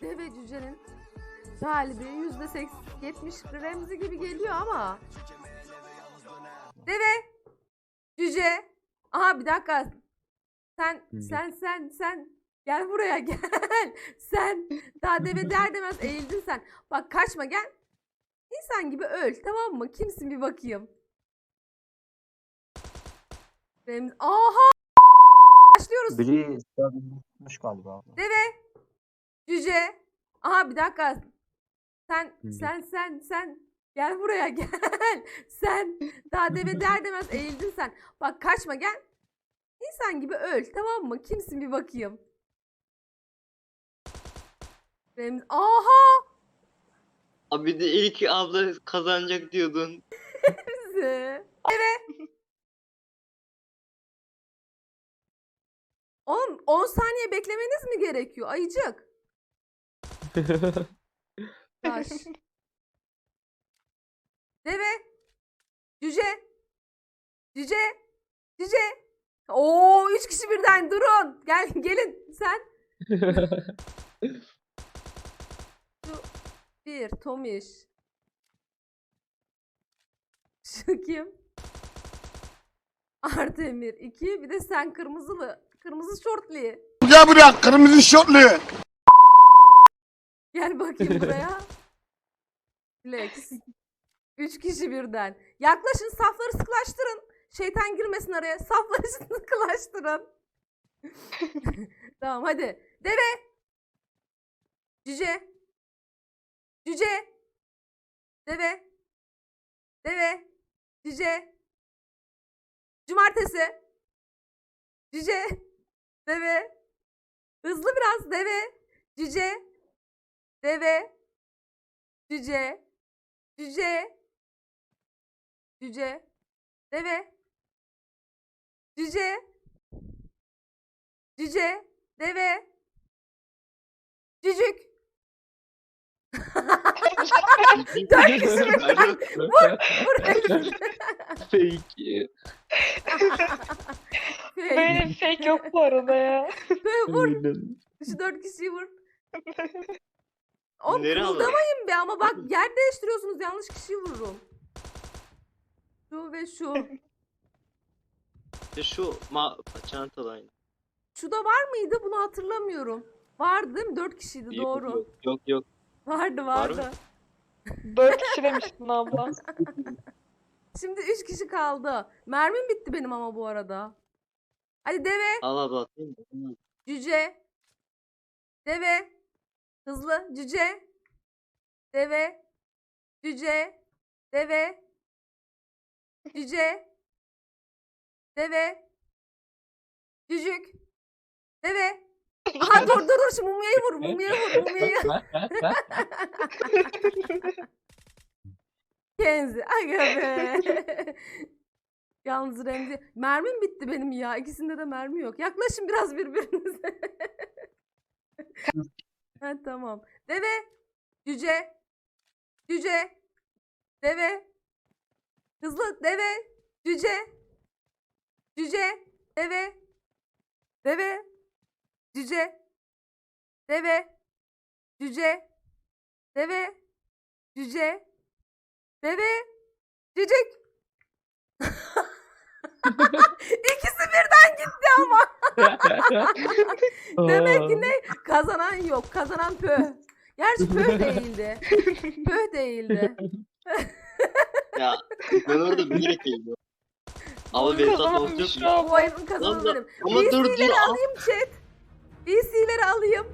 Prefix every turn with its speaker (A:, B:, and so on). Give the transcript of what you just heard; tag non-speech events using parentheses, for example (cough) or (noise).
A: Deve cücenin galibi yüzde seks- yetmiş Remzi gibi geliyor ama. Deve cüce. Aha bir dakika. Sen sen sen sen gel buraya (laughs) gel. sen daha deve der demez eğildin sen. Bak kaçma gel. İnsan gibi öl tamam mı? Kimsin bir bakayım. Remzi. Aha! Başlıyoruz.
B: Biri galiba.
A: Deve. Cüce. Aha bir dakika. Sen sen sen sen gel buraya (laughs) gel. sen daha (laughs) deve der demez eğildin sen. Bak kaçma gel. İnsan gibi öl tamam mı? Kimsin bir bakayım. Remzi. Aha!
C: Abi de ilk abla kazanacak diyordun. (laughs)
A: Deve. Oğlum 10 saniye beklemeniz mi gerekiyor? Ayıcık. (laughs) Taş. Deve. Cüce. Cüce. Cüce. Oo üç kişi birden durun. Gel (laughs) gelin sen. Şu bir Tomiş. (laughs) Şu kim? Artemir. iki bir de sen kırmızılı. Kırmızı şortlu.
D: Gel buraya kırmızı şortlu.
A: Gel bakayım buraya. (laughs) Flex. Üç kişi birden. Yaklaşın safları sıklaştırın. Şeytan girmesin araya. Safları (laughs) sıklaştırın. (laughs) tamam hadi. Deve. Cüce. Cüce. Deve. Deve. Cüce. Cumartesi. Cüce. Deve. Hızlı biraz deve. Cüce. Deve. Cüce. Cüce. Cüce. Deve. Cüce. Cüce. Deve. Cücük. (laughs) Dört kişi mi? (laughs) Vur.
B: Peki. (laughs)
E: Böyle bir fake yok bu arada ya.
A: Böyle vur. Şu dört kişiyi vur. Oğlum
C: Nereye alalım?
A: kımıldamayın be ama bak (laughs) yer değiştiriyorsunuz yanlış kişiyi vururum. Şu ve şu. (laughs)
C: İşte şu ma çantalı aynı.
A: Şu da var mıydı bunu hatırlamıyorum. Vardı değil mi? Dört kişiydi
C: Yok,
A: doğru.
C: Yok yok. yok.
A: Vardı
C: Var mı?
A: vardı. (laughs)
E: Dört kişi demiştin abla.
A: Şimdi üç kişi kaldı. Mermim bitti benim ama bu arada. Hadi deve,
C: Al abla
A: cüce. Deve. Hızlı. Cüce. Deve. Cüce. Deve. Cüce. Deve. Cücük. Deve. Aha (laughs) dur dur dur şu mumyayı vur mumyayı vur (laughs) mumyayı. Kenzi. Aga be. Yalnız Remzi. Mermim bitti benim ya. İkisinde de mermi yok. Yaklaşın biraz birbirinize. (laughs) ha, tamam. Deve. Cüce. Cüce. Deve. Hızlı. Deve. Cüce. Cüce. Deve. Deve. Cüce. Deve. Cüce. Deve. Cüce. Deve. Cücük. (laughs) İkisi. (laughs) Demek ki ne? Kazanan yok. Kazanan pöh. Gerçi pöh (laughs) değildi. Pöh değildi. (laughs)
C: Ya ben orada bilerek eğildim. Abla benim
E: Kazanmış
C: mı?
A: Bu oyunun kazananı benim.
C: Ama dur dur.
A: VC'leri
C: al.
A: alayım chat. VC'leri alayım.